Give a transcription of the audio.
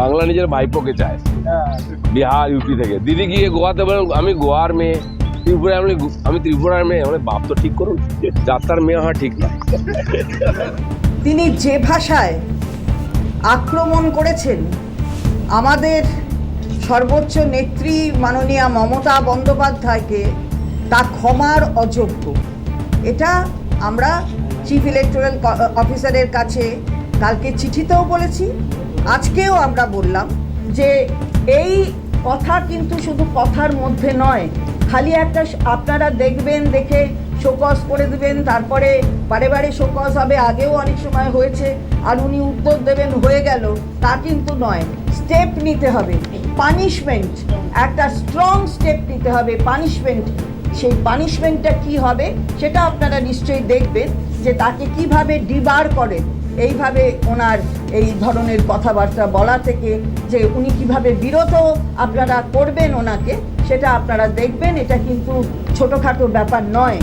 বাংলা নিজের ভাইপোকে চায়। বিহার ইউপি থেকে। দিদি গিয়ে গোয়াতে বলেন আমি গোয়ার মেয়ে। ত্রিপুরার আমি আমি ত্রিপুরার মেয়ে। মানে বাপ তো ঠিক করুন যাত্রার মেয়ে হওয়া ঠিক না। তিনি যে ভাষায় আক্রমণ করেছেন আমাদের সর্বোচ্চ নেত্রী মাননীয়া মমতা বন্দ্যোপাধ্যায়কে তা ক্ষমার অযোগ্য। এটা আমরা চিফ ইলেকটোরাল অফিসারের কাছে কালকে চিঠিতেও বলেছি, আজকেও আমরা বললাম যে এই কথা কিন্তু শুধু কথার মধ্যে নয়, খালি একটা আপনারা দেখবেন, দেখে শোকজ করে দেবেন, তারপরে বারে বারে শোকজ হবে, আগেও অনেক সময় হয়েছে, আর উনি উত্তর দেবেন হয়ে গেল, তা কিন্তু নয়। স্টেপ নিতে হবে, পানিশমেন্ট, একটা স্ট্রং স্টেপ নিতে হবে, পানিশমেন্ট। সেই পানিশমেন্টটা কি হবে, সেটা আপনারা নিশ্চয়ই দেখবেন, যে তাকে কীভাবে ডিবার করে। এইভাবে ওনার এই ধরনের কথাবার্তা বলা থেকে যে উনি কীভাবে বিরত আপনারা করবেন ওনাকে, সেটা আপনারা দেখবেন। এটা কিন্তু ছোটোখাটো ব্যাপার নয়।